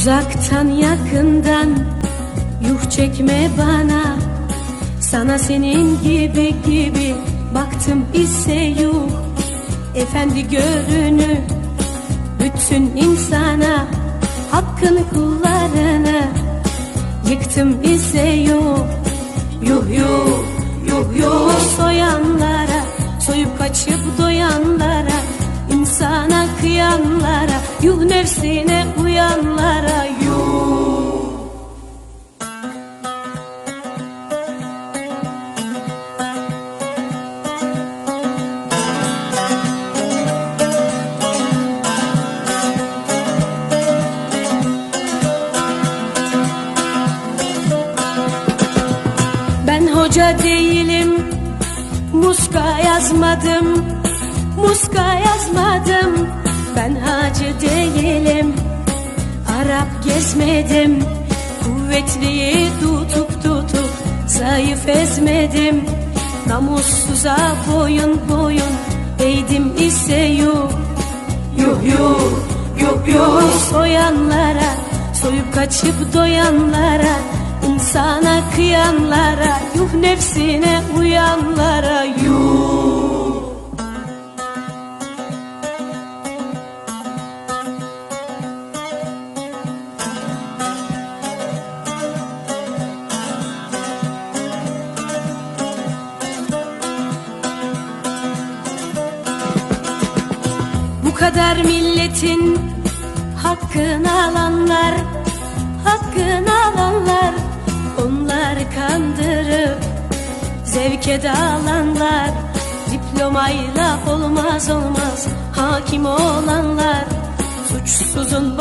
Uzaktan yakından yuh çekme bana. Sana senin gibi gibi baktım ise yuh. Efendi görünü bütün insana Hakkını kullarını yıktım ise yuh. Yuh yuh yuh yuh. Soyanlara Soyup kaçıp doyanlara insana kıyanlara Yuh nefsine uyanlara yuh Ben hoca değilim Muska yazmadım Muska yazmadım Ben hacı değilim Arap gezmedim Kuvvetliyi tutup tutup Zayıf ezmedim. Namussuza boyun boyun Eğdim ise yuh Yuh yuh yuh yuh. Soyanlara Soyup kaçıp doyanlara insana kıyanlara Yuh nefsine kadar milletin hakkını alanlar Hakkını alanlar. Onlar kandırıp Zevke dalanlar Diplomayla olmaz olmaz. Hakim olanlar. Suçsuzun